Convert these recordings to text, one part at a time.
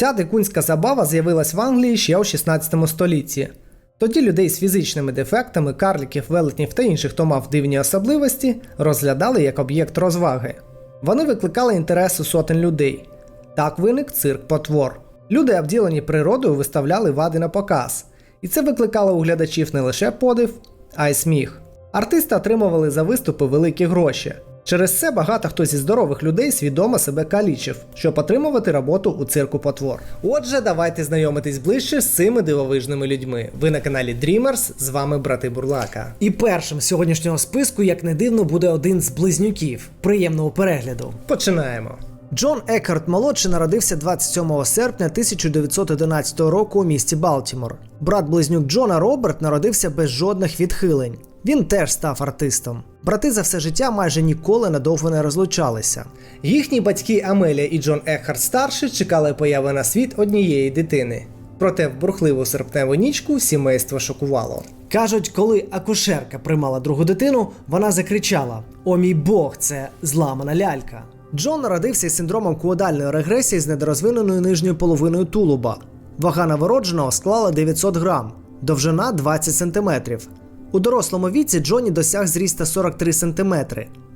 Ця дикунська забава з'явилась в Англії ще у 16 столітті. Тоді людей з фізичними дефектами, карліків, велетнів та інших, хто мав дивні особливості, розглядали як об'єкт розваги. Вони викликали інтерес у сотень людей. Так виник цирк потвор. Люди, обділені природою, виставляли вади на показ, і це викликало у глядачів не лише подив, а й сміх. Артисти отримували за виступи великі гроші. Через це багато хто зі здорових людей свідомо себе калічив, щоб отримувати роботу у цирку потвор. Отже, давайте знайомитись ближче з цими дивовижними людьми. Ви на каналі Dreamers, з вами брати Бурлака. І першим з сьогоднішнього списку, як не дивно, буде один з близнюків. Приємного перегляду. Починаємо. Джон Екхарт молодший народився 27 серпня 1911 року у місті Балтімор. Брат близнюк Джона Роберт народився без жодних відхилень. Він теж став артистом. Брати за все життя майже ніколи надовго не розлучалися. Їхні батьки Амелія і Джон Екхарт старший чекали появи на світ однієї дитини. Проте в бурхливу серпневу нічку сімейство шокувало. Кажуть, коли акушерка приймала другу дитину, вона закричала: О мій Бог, це зламана лялька. Джон народився із синдромом куодальної регресії з недорозвиненою нижньою половиною тулуба. Вага новородженого склала 900 грам, довжина 20 сантиметрів. У дорослому віці Джонні досяг зріста 43 см.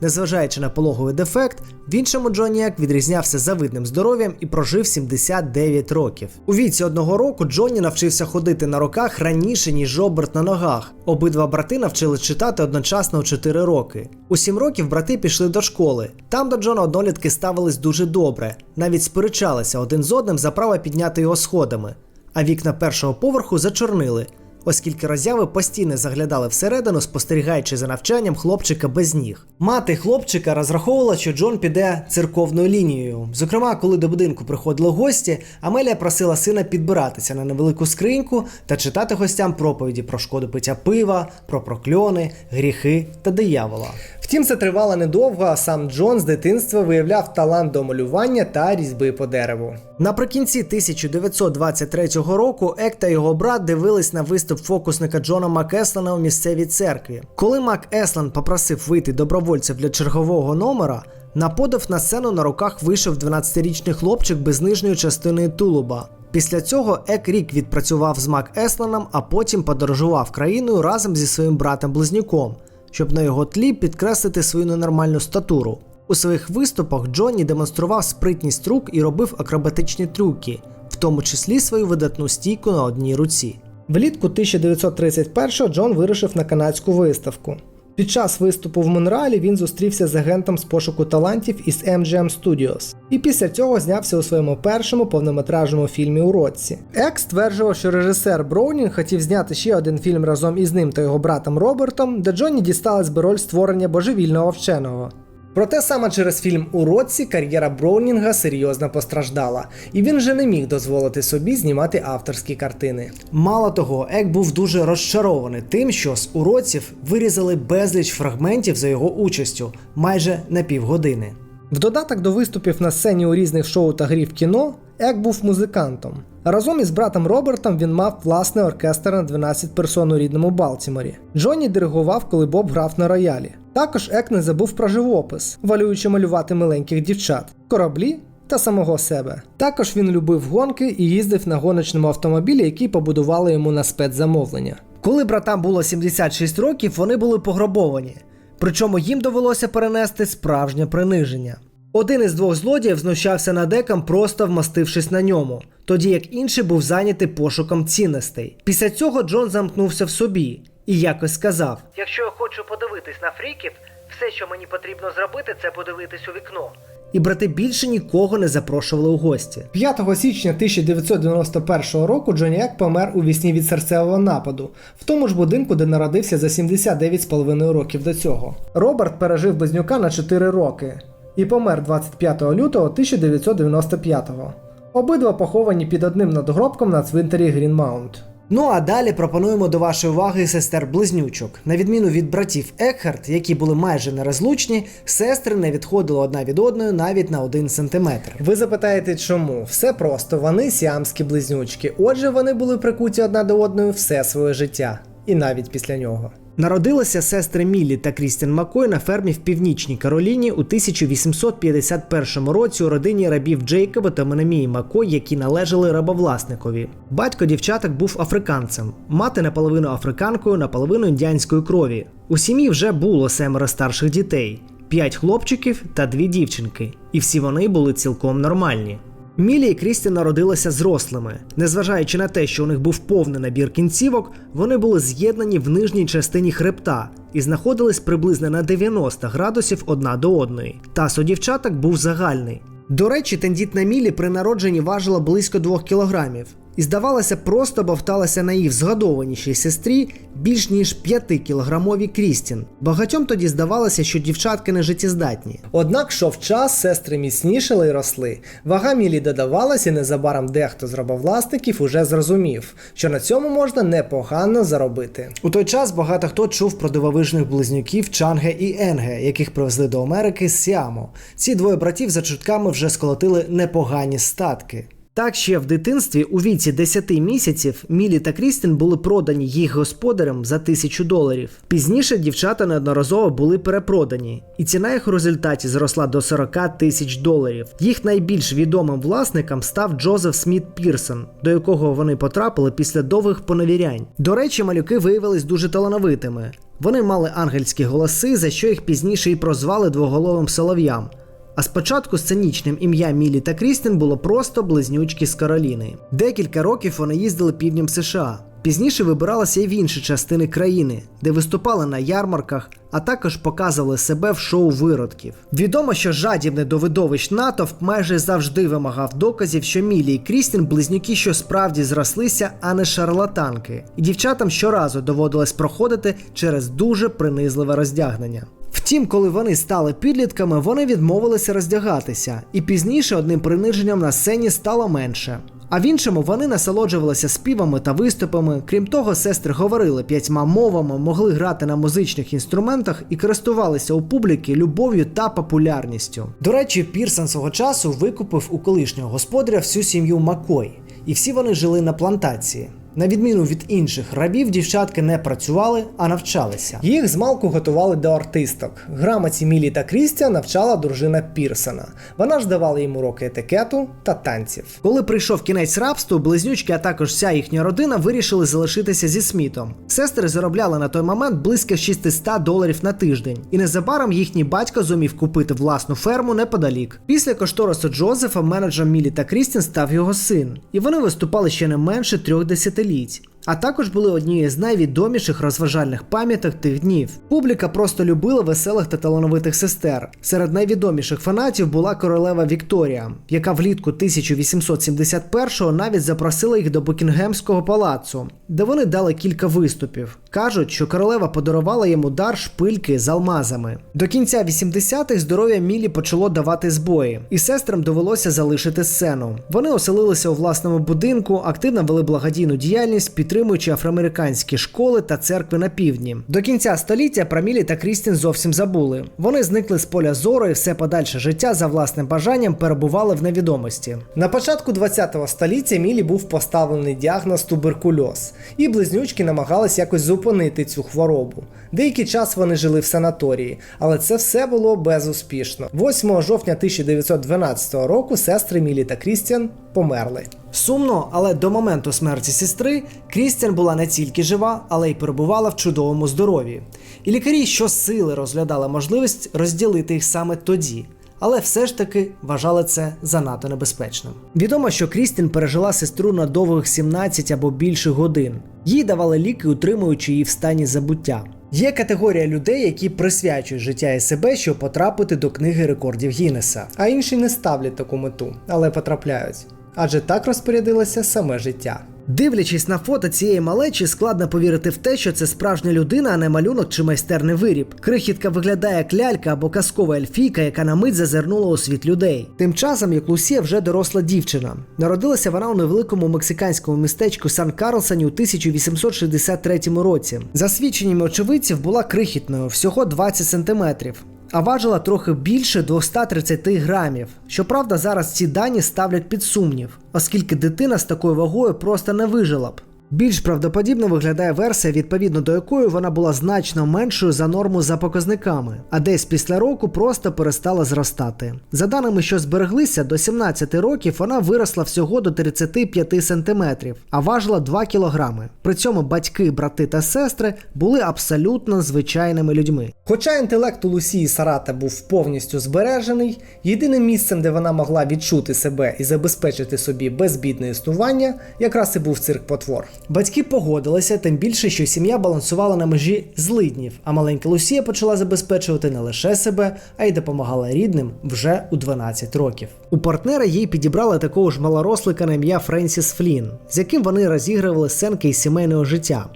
Незважаючи на пологовий дефект, в іншому Джоніак відрізнявся завидним здоров'ям і прожив 79 років. У віці одного року Джонні навчився ходити на руках раніше, ніж Роберт на ногах. Обидва брати навчили читати одночасно у 4 роки. У 7 років брати пішли до школи. Там до Джона однолітки ставились дуже добре, навіть сперечалися один з одним за право підняти його сходами. А вікна першого поверху зачорнили оскільки розяви постійно заглядали всередину, спостерігаючи за навчанням хлопчика без ніг. Мати хлопчика розраховувала, що Джон піде церковною лінією. Зокрема, коли до будинку приходили гості, Амелія просила сина підбиратися на невелику скриньку та читати гостям проповіді про шкоду пиття пива, про прокльони, гріхи та диявола. Втім, це тривало недовго, а сам Джон з дитинства виявляв талант до малювання та різьби по дереву. Наприкінці 1923 року Ек та його брат дивились на виступ фокусника Джона Макеслана у місцевій церкві. Коли Мак Еслан попросив вийти добровольців для чергового номера, на подив на сцену на руках вийшов 12-річний хлопчик без нижньої частини тулуба. Після цього Ек рік відпрацював з Мак Есланом, а потім подорожував країною разом зі своїм братом-близнюком, щоб на його тлі підкреслити свою ненормальну статуру. У своїх виступах Джонні демонстрував спритність рук і робив акробатичні трюки, в тому числі свою видатну стійку на одній руці. Влітку 1931-го Джон вирушив на канадську виставку. Під час виступу в Монреалі він зустрівся з агентом з пошуку талантів із MGM Studios. І після цього знявся у своєму першому повнометражному фільмі у році. Ек стверджував, що режисер Броунінг хотів зняти ще один фільм разом із ним та його братом Робертом, де Джонні дісталась би роль створення божевільного вченого. Проте саме через фільм у році кар'єра Броунінга серйозно постраждала, і він вже не міг дозволити собі знімати авторські картини. Мало того, Ек був дуже розчарований тим, що з уроців вирізали безліч фрагментів за його участю майже на півгодини. В додаток до виступів на сцені у різних шоу та грі в кіно, Ек був музикантом. Разом із братом Робертом він мав власний оркестр на 12 персон у рідному Балтіморі. Джонні диригував, коли Боб грав на роялі. Також Ек не забув про живопис, валюючи малювати миленьких дівчат, кораблі та самого себе. Також він любив гонки і їздив на гоночному автомобілі, який побудували йому на спецзамовлення. Коли братам було 76 років, вони були пограбовані. Причому їм довелося перенести справжнє приниження. Один із двох злодіїв знущався над Еком, просто вмастившись на ньому, тоді як інший був зайнятий пошуком цінностей. Після цього Джон замкнувся в собі і якось сказав: Якщо я хочу подивитись на фріків, все, що мені потрібно зробити, це подивитись у вікно. І брати більше нікого не запрошували у гості. 5 січня 1991 року Джонні Ек помер у вісні від серцевого нападу, в тому ж будинку, де народився за 79,5 років до цього. Роберт пережив близнюка на 4 роки і помер 25 лютого 1995-го. Обидва поховані під одним надгробком на цвинтарі Грінмаунт. Ну а далі пропонуємо до вашої уваги сестер близнючок. На відміну від братів Екхарт, які були майже нерозлучні, сестри не відходили одна від одної навіть на один сантиметр. Ви запитаєте, чому? Все просто, вони сіамські близнючки. Отже, вони були прикуті одна до одної все своє життя, і навіть після нього. Народилися сестри Міллі та Крістін Маккой на фермі в Північній Кароліні у 1851 році у родині рабів Джейкоба та Менемії Маккой, які належали рабовласникові. Батько дівчаток був африканцем, мати наполовину африканкою, наполовину індіанської крові. У сім'ї вже було семеро старших дітей, п'ять хлопчиків та дві дівчинки, і всі вони були цілком нормальні. Мілі і Крісті народилися зрослими. Незважаючи на те, що у них був повний набір кінцівок, вони були з'єднані в нижній частині хребта і знаходились приблизно на 90 градусів одна до одної. Таз у дівчаток був загальний. До речі, тендітна Мілі при народженні важила близько 2 кілограмів. І здавалося, просто бовталася на її згадованішій сестрі більш ніж 5-кілограмовій Крістін. Багатьом тоді здавалося, що дівчатки не життєздатні. Однак шов час, сестри міцнішали й росли. Вага Мілі додавалась, і незабаром дехто з рабовласників уже зрозумів, що на цьому можна непогано заробити. У той час багато хто чув про дивовижних близнюків Чанге і Енге, яких привезли до Америки з Сіаму. Ці двоє братів за чутками вже сколотили непогані статки. Так ще в дитинстві у віці 10 місяців Мілі та Крістін були продані їх господарям за тисячу доларів. Пізніше дівчата неодноразово були перепродані, і ціна їх у результаті зросла до 40 тисяч доларів. Їх найбільш відомим власником став Джозеф Сміт Пірсон, до якого вони потрапили після довгих поневірянь. До речі, малюки виявились дуже талановитими. Вони мали ангельські голоси, за що їх пізніше і прозвали двоголовим солов'ям. А спочатку сценічним ім'я Мілі та Крістін було просто близнючки з Кароліни. Декілька років вони їздили півднем США. Пізніше вибиралися і в інші частини країни, де виступали на ярмарках, а також показували себе в шоу виродків. Відомо, що жадібний до видовищ натовп майже завжди вимагав доказів, що Мілі і Крістін близнюки, що справді зрослися, а не шарлатанки. І дівчатам щоразу доводилось проходити через дуже принизливе роздягнення. Втім, коли вони стали підлітками, вони відмовилися роздягатися, і пізніше одним приниженням на сцені стало менше. А в іншому вони насолоджувалися співами та виступами. Крім того, сестри говорили п'ятьма мовами, могли грати на музичних інструментах і користувалися у публіки любов'ю та популярністю. До речі, Пірсон свого часу викупив у колишнього господаря всю сім'ю Макой, і всі вони жили на плантації. На відміну від інших рабів, дівчатки не працювали, а навчалися. Їх змалку готували до артисток. Грамоті Мілі та Крістя навчала дружина Пірсона. Вона ж давала їм уроки етикету та танців. Коли прийшов кінець рабству, близнючки, а також вся їхня родина вирішили залишитися зі Смітом. Сестри заробляли на той момент близько 600 доларів на тиждень, і незабаром їхній батько зумів купити власну ферму неподалік. Після кошторису Джозефа менеджером Мілі та Крістін став його син, і вони виступали ще не менше трьох десятиліть. delícia. А також були однією з найвідоміших розважальних пам'яток тих днів. Публіка просто любила веселих та талановитих сестер. Серед найвідоміших фанатів була королева Вікторія, яка влітку 1871-го навіть запросила їх до Букінгемського палацу, де вони дали кілька виступів. Кажуть, що королева подарувала йому дар шпильки з алмазами. До кінця 80-х здоров'я Мілі почало давати збої, і сестрам довелося залишити сцену. Вони оселилися у власному будинку, активно вели благодійну діяльність, підтримуючи афроамериканські школи та церкви на півдні. До кінця століття про Мілі та Крістін зовсім забули. Вони зникли з поля зору і все подальше життя за власним бажанням перебували в невідомості. На початку 20-го століття Мілі був поставлений діагноз туберкульоз, і близнючки намагались якось зупинити цю хворобу. Деякий час вони жили в санаторії, але це все було безуспішно. 8 жовтня 1912 року сестри Мілі та Крістіан померли. Сумно, але до моменту смерті сестри Крістіан була не тільки жива, але й перебувала в чудовому здоров'ї. І лікарі щосили розглядали можливість розділити їх саме тоді. Але все ж таки вважали це занадто небезпечним. Відомо, що Крістін пережила сестру на довгих 17 або більше годин. Їй давали ліки, утримуючи її в стані забуття. Є категорія людей, які присвячують життя і себе, щоб потрапити до книги рекордів Гіннеса. А інші не ставлять таку мету, але потрапляють. Адже так розпорядилося саме життя. Дивлячись на фото цієї малечі, складно повірити в те, що це справжня людина, а не малюнок чи майстерний виріб. Крихітка виглядає як лялька або казкова ельфійка, яка на мить зазирнула у світ людей. Тим часом, як Лусія вже доросла дівчина. Народилася вона у невеликому мексиканському містечку Сан Карлсоні у 1863 році. За свідченнями очевидців була крихітною, всього 20 сантиметрів. А важила трохи більше 230 грамів. Щоправда, зараз ці дані ставлять під сумнів, оскільки дитина з такою вагою просто не вижила б. Більш правдоподібно виглядає версія, відповідно до якої вона була значно меншою за норму за показниками, а десь після року просто перестала зростати. За даними, що збереглися, до 17 років вона виросла всього до 35 сантиметрів, а важила 2 кілограми. При цьому батьки, брати та сестри були абсолютно звичайними людьми. Хоча інтелект у Лусії Сарата був повністю збережений, єдиним місцем, де вона могла відчути себе і забезпечити собі безбідне існування, якраз і був цирк потвор. Батьки погодилися, тим більше, що сім'я балансувала на межі злиднів, а маленька Лусія почала забезпечувати не лише себе, а й допомагала рідним вже у 12 років. У партнера їй підібрали такого ж малорослика на ім'я Френсіс Флін, з яким вони розігрували сценки із сімейного життя.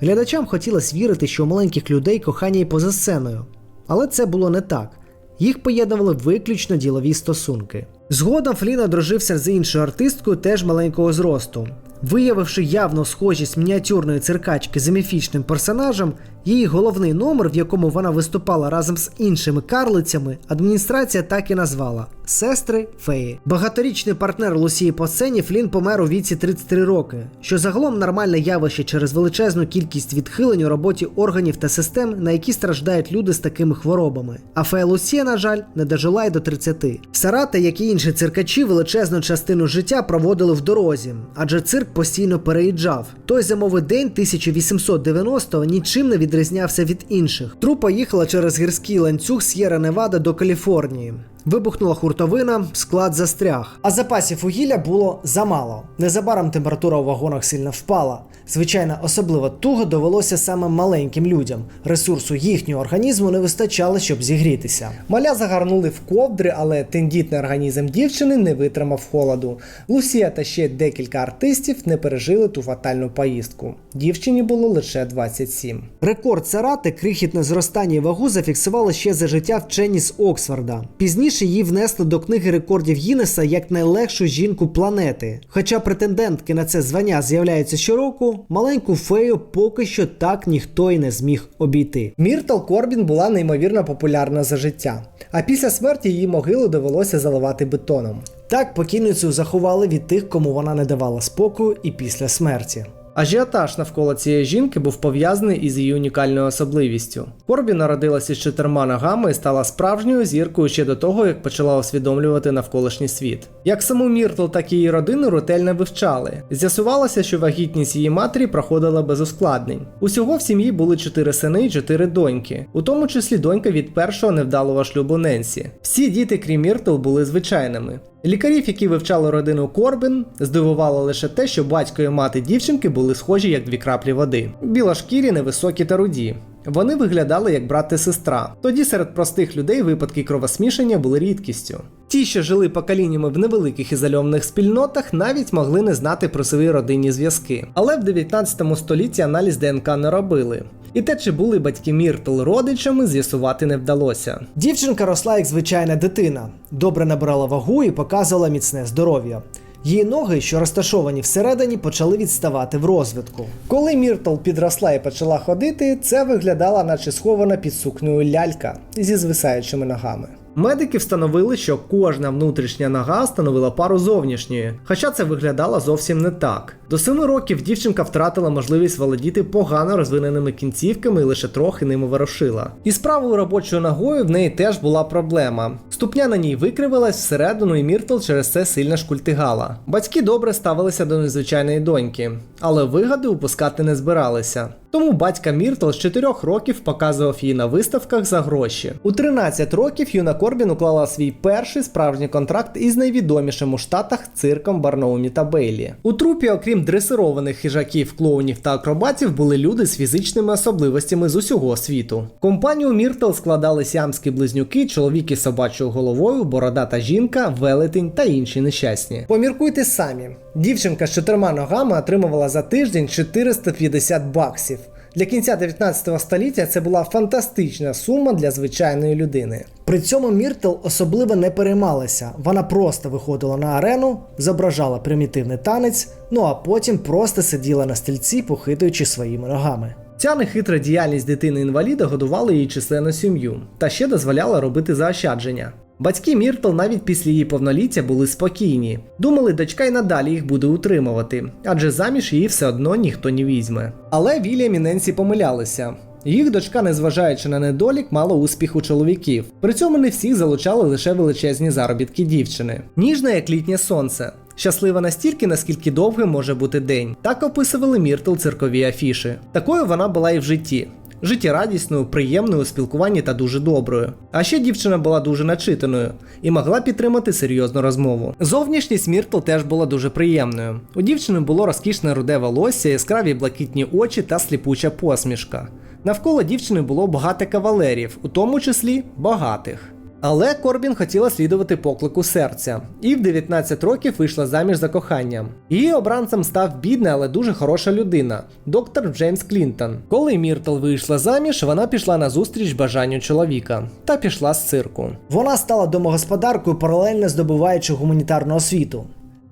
Глядачам хотілося вірити, що у маленьких людей кохання і поза сценою. Але це було не так. Їх поєднували виключно ділові стосунки. Згодом Флін одружився з іншою артисткою теж маленького зросту. Виявивши явну схожість мініатюрної циркачки з міфічним персонажем, її головний номер, в якому вона виступала разом з іншими карлицями, адміністрація так і назвала Сестри Феї. Багаторічний партнер Лусії по сцені Флін помер у віці 33 роки, що загалом нормальне явище через величезну кількість відхилень у роботі органів та систем, на які страждають люди з такими хворобами. А фея Лусія, на жаль, не дожила й до 30. Сарата, як і інші циркачі, величезну частину життя проводили в дорозі, адже цирк постійно переїжджав. Той зимовий день 1890-го нічим не відрізнявся від інших. Трупа їхала через гірський ланцюг С'єра Невада до Каліфорнії. Вибухнула хуртовина, склад застряг. А запасів вугілля було замало. Незабаром температура у вагонах сильно впала. Звичайно, особливо туго довелося саме маленьким людям. Ресурсу їхнього організму не вистачало, щоб зігрітися. Маля загорнули в ковдри, але тендітний організм дівчини не витримав холоду. Лусія та ще декілька артистів не пережили ту фатальну поїздку. Дівчині було лише 27. Рекорд Сарати, крихітне зростання вагу зафіксували ще за життя вчені з Оксфорда. Пізніше її внесли до книги рекордів Гіннеса як найлегшу жінку планети. Хоча претендентки на це звання з'являються щороку, маленьку фею поки що так ніхто й не зміг обійти. Міртл Корбін була неймовірно популярна за життя, а після смерті її могилу довелося заливати бетоном. Так покійницю заховали від тих, кому вона не давала спокою і після смерті. Ажіотаж навколо цієї жінки був пов'язаний із її унікальною особливістю. Корбі народилася з чотирма ногами і стала справжньою зіркою ще до того, як почала усвідомлювати навколишній світ. Як саму Міртл, так і її родину ретельно вивчали. З'ясувалося, що вагітність її матері проходила без ускладнень. Усього в сім'ї були чотири сини і чотири доньки, у тому числі донька від першого невдалого шлюбу Ненсі. Всі діти, крім Міртл, були звичайними. Лікарів, які вивчали родину Корбін, здивувало лише те, що батько і мати дівчинки були схожі як дві краплі води. Білошкірі, невисокі та руді. Вони виглядали як брат і сестра. Тоді серед простих людей випадки кровосмішання були рідкістю. Ті, що жили поколіннями в невеликих ізольованих спільнотах, навіть могли не знати про свої родинні зв'язки. Але в 19 столітті аналіз ДНК не робили. І те, чи були батьки Міртл родичами, з'ясувати не вдалося. Дівчинка росла як звичайна дитина, добре набирала вагу і показувала міцне здоров'я. Її ноги, що розташовані всередині, почали відставати в розвитку. Коли Міртл підросла і почала ходити, це виглядало, наче схована під сукнею лялька зі звисаючими ногами. Медики встановили, що кожна внутрішня нога становила пару зовнішньої, хоча це виглядало зовсім не так. До 7 років дівчинка втратила можливість володіти погано розвиненими кінцівками і лише трохи ними ворушила. І з правою робочою ногою в неї теж була проблема. Ступня на ній викривилась всередину, і Міртл через це сильно шкультигала. Батьки добре ставилися до незвичайної доньки, але вигоди упускати не збиралися. Тому батька Міртл з 4 років показував її на виставках за гроші. У 13 років юна Корбін уклала свій перший справжній контракт із найвідомішим у штатах цирком Барноумі та Бейлі. У трупі, окрім дресированих хижаків, клоунів та акробатів, були люди з фізичними особливостями з усього світу. Компанію Міртл складали сіамські близнюки, чоловік із собачою головою, бородата жінка, велетень та інші нещасні. Поміркуйте самі. Дівчинка з чотирма ногами отримувала за тиждень 450 баксів. Для кінця 19 століття це була фантастична сума для звичайної людини. При цьому Міртл особливо не переймалася. Вона просто виходила на арену, зображала примітивний танець, ну а потім просто сиділа на стільці, похитуючи своїми ногами. Ця нехитра діяльність дитини-інваліда годувала її численну сім'ю та ще дозволяла робити заощадження. Батьки Міртл навіть після її повноліття були спокійні. Думали, дочка й надалі їх буде утримувати, адже заміж її все одно ніхто не візьме. Але Вільям і Ненсі помилялися. Їх дочка, незважаючи на недолік, мала успіх у чоловіків. При цьому не всіх залучали лише величезні заробітки дівчини. Ніжна, як літнє сонце. Щаслива настільки, наскільки довгим може бути день. Так описували Міртл циркові афіші. Такою вона була і в житті. Життєрадісною, приємною у спілкуванні та дуже доброю. А ще дівчина була дуже начитаною і могла підтримати серйозну розмову. Зовнішність Міртл теж була дуже приємною. У дівчини було розкішне руде волосся, яскраві блакитні очі та сліпуча посмішка. Навколо дівчини було багато кавалерів, у тому числі багатих. Але Корбін хотіла слідувати поклику серця, і в 19 років вийшла заміж за коханням. Її обранцем став бідна, але дуже хороша людина, доктор Джеймс Клінтон. Коли Міртл вийшла заміж, вона пішла на зустріч бажанню чоловіка та пішла з цирку. Вона стала домогосподаркою, паралельно здобуваючи гуманітарну освіту.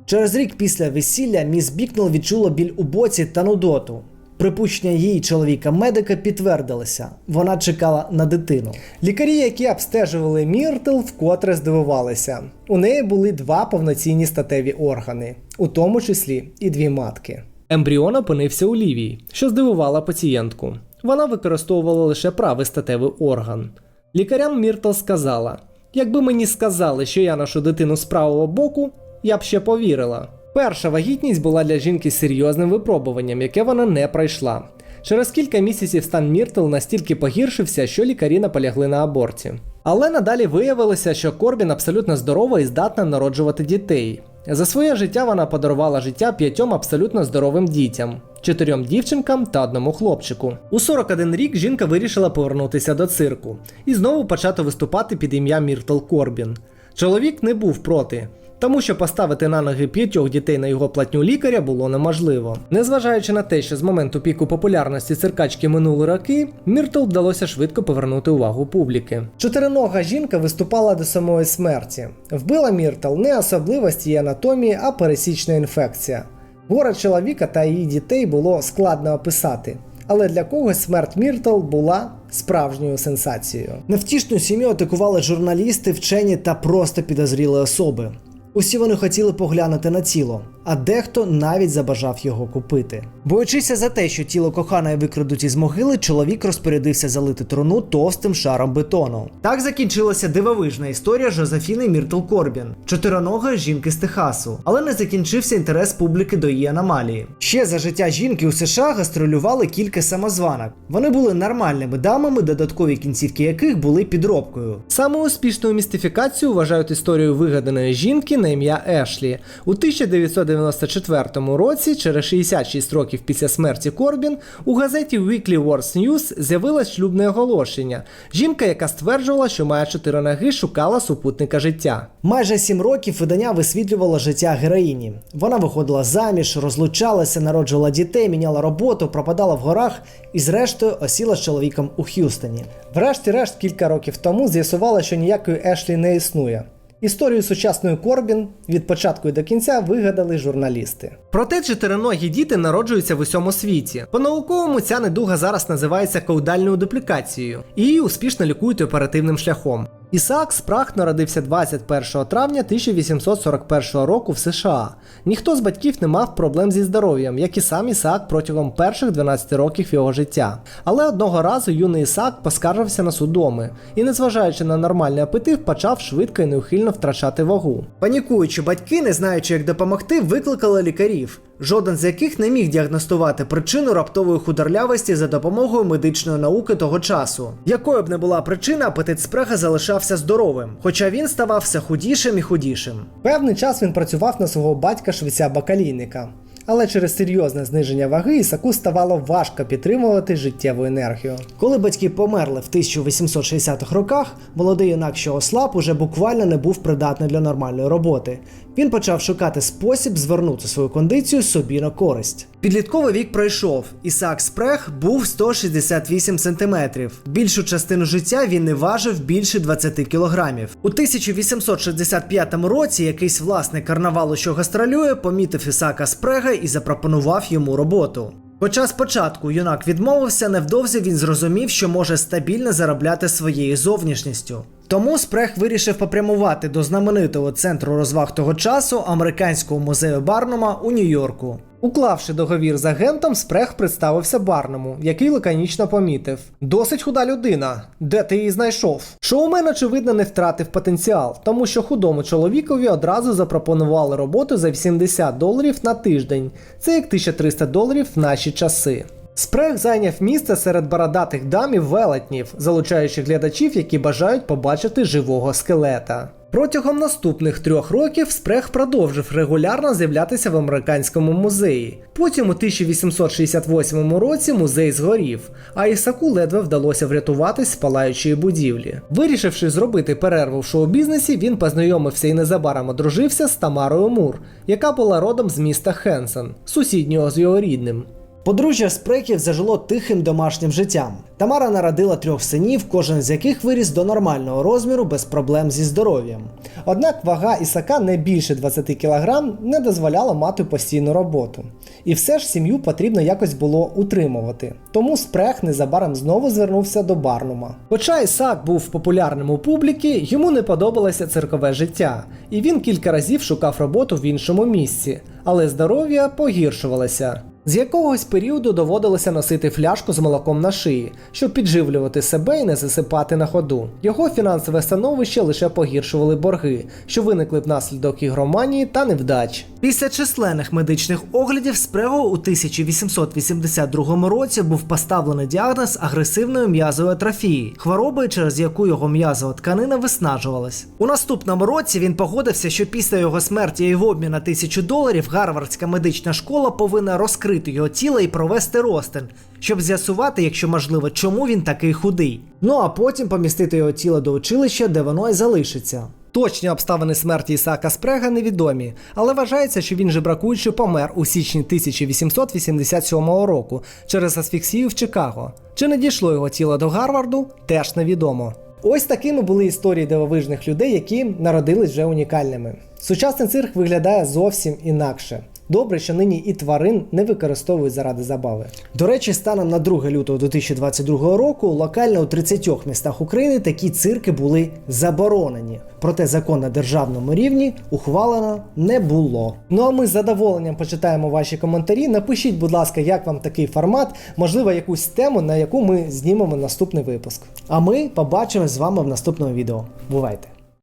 Через рік після весілля міс Бікнел відчула біль у боці та нудоту. Припущення її чоловіка медика підтвердилися. Вона чекала на дитину. Лікарі, які обстежували Міртл, вкотре здивувалися. У неї були два повноцінні статеві органи, у тому числі і дві матки. Ембріон опинився у лівій, що здивувала пацієнтку. Вона використовувала лише правий статевий орган. Лікарям Міртл сказала: якби мені сказали, що я ношу дитину з правого боку, я б ще повірила. Перша вагітність була для жінки серйозним випробуванням, яке вона не пройшла. Через кілька місяців стан Міртл настільки погіршився, що лікарі наполягли на аборті. Але надалі виявилося, що Корбін абсолютно здорова і здатна народжувати дітей. За своє життя вона подарувала життя п'ятьом абсолютно здоровим дітям, чотирьом дівчинкам та одному хлопчику. У 41 рік жінка вирішила повернутися до цирку і знову почати виступати під ім'ям Міртл Корбін. Чоловік не був проти. Тому що поставити на ноги п'ятьох дітей на його платню лікаря було неможливо. Незважаючи на те, що з моменту піку популярності циркачки минули роки, Міртл вдалося швидко повернути увагу публіки. Чотиринога жінка виступала до самої смерті. Вбила Міртл не особливості її анатомії, а пересічна інфекція. Горе чоловіка та її дітей було складно описати. Але для когось смерть Міртл була справжньою сенсацією. Невтішну сім'ю атакували журналісти, вчені та просто підозріли особи. Усі вони хотіли поглянути на тіло, а дехто навіть забажав його купити. Боючися за те, що тіло коханої викрадуть із могили, чоловік розпорядився залити труну товстим шаром бетону. Так закінчилася дивовижна історія Жозефіни Міртл Корбін, чотироногої жінки з Техасу. Але не закінчився інтерес публіки до її аномалії. Ще за життя жінки у США гастролювали кілька самозванок. Вони були нормальними дамами, додаткові кінцівки яких були підробкою. Самою успішною містифікацією вважають історію вигаданої жінки на ім'я Ешлі. У 1994 році, через 66 років після смерті Корбін, у газеті Weekly World News з'явилось шлюбне оголошення. Жінка, яка стверджувала, що має чотири ноги, шукала супутника життя. Майже сім років видання висвітлювало життя героїні. Вона виходила заміж, розлучалася, народжувала дітей, міняла роботу, пропадала в горах і, зрештою, осіла з чоловіком у Х'юстоні. Врешті-решт, кілька років тому з'ясувала, що ніякої Ешлі не існує. Історію сучасної Корбін від початку і до кінця вигадали журналісти. Проте чотириногі діти народжуються в усьому світі. По-науковому ця недуга зараз називається каудальною дуплікацією, і її успішно лікують оперативним шляхом. Ісаак Спрах народився 21 травня 1841 року в США. Ніхто з батьків не мав проблем зі здоров'ям, як і сам Ісаак протягом перших 12 років його життя. Але одного разу юний Ісаак поскаржився на судоми і, незважаючи на нормальний апетит, почав швидко і неухильно втрачати вагу. Панікуючи батьки, не знаючи, як допомогти, викликали лікарів, жоден з яких не міг діагностувати причину раптової худорлявості за допомогою медичної науки того часу. Якою б не була причина, апетит спрега залишався здоровим, хоча він ставав все худішим і худішим. Певний час він працював на свого батька швеця бакалійника. Але через серйозне зниження ваги Ісаку ставало важко підтримувати життєву енергію. Коли батьки померли в 1860-х роках, молодий юнак, що ослаб, уже буквально не був придатний для нормальної роботи. Він почав шукати спосіб звернути свою кондицію собі на користь. Підлітковий вік пройшов. Ісаак Спрех був 168 сантиметрів. Більшу частину життя він не важив більше 20 кілограмів. У 1865 році якийсь власник карнавалу, що гастролює, помітив Ісаака Спрега і запропонував йому роботу. Хоча спочатку юнак відмовився, невдовзі він зрозумів, що може стабільно заробляти своєю зовнішністю. Тому Спрех вирішив попрямувати до знаменитого центру розваг того часу американського музею Барнума у Нью-Йорку. Уклавши договір з агентом, Спрех представився Барному, який лаконічно помітив: Досить худа людина. Де ти її знайшов? Шоумен, очевидно, не втратив потенціал, тому що худому чоловікові одразу запропонували роботу за 80 доларів на тиждень. Це як 1300 доларів в наші часи. Спрех зайняв місце серед бородатих дам і велетнів, залучаючи глядачів, які бажають побачити живого скелета. Протягом наступних трьох років Спрех продовжив регулярно з'являтися в американському музеї. Потім у 1868 році музей згорів, а Ісаку ледве вдалося врятуватись з палаючої будівлі. Вирішивши зробити перерву в шоу-бізнесі, він познайомився і незабаром одружився з Тамарою Мур, яка була родом з міста Хенсон, сусіднього з його рідним. Подружжя Спреків зажило тихим домашнім життям. Тамара народила трьох синів, кожен з яких виріс до нормального розміру без проблем зі здоров'ям. Однак вага Ісака не більше 20 кг не дозволяла мати постійну роботу. І все ж сім'ю потрібно якось було утримувати. Тому Спрех незабаром знову звернувся до Барнума. Хоча Ісак був популярним у публіки, йому не подобалося циркове життя, і він кілька разів шукав роботу в іншому місці, але здоров'я погіршувалося. З якогось періоду доводилося носити фляжку з молоком на шиї, щоб підживлювати себе і не засипати на ходу. Його фінансове становище лише погіршували борги, що виникли внаслідок ігроманії та невдач. Після численних медичних оглядів Спрегу у 1882 році був поставлений діагноз агресивної м'язової атрофії, хвороби, через яку його м'язова тканина виснажувалась. У наступному році він погодився, що після його смерті і в обмін на тисячу доларів Гарвардська медична школа повинна розкрити його тіло і провести розтин, щоб з'ясувати, якщо можливо, чому він такий худий. Ну а потім помістити його тіло до училища, де воно і залишиться. Точні обставини смерті Ісака Спрега невідомі, але вважається, що він жебракуючи помер у січні 1887 року через асфіксію в Чикаго. Чи не дійшло його тіло до Гарварду, теж невідомо. Ось такими були історії дивовижних людей, які народились вже унікальними. Сучасний цирк виглядає зовсім інакше. Добре, що нині і тварин не використовують заради забави. До речі, станом на 2 лютого 2022 року локально у 30 містах України такі цирки були заборонені. Проте закон на державному рівні ухвалено не було. Ну а ми з задоволенням почитаємо ваші коментарі. Напишіть, будь ласка, як вам такий формат, можливо, якусь тему, на яку ми знімемо наступний випуск. А ми побачимось з вами в наступному відео. Бувайте!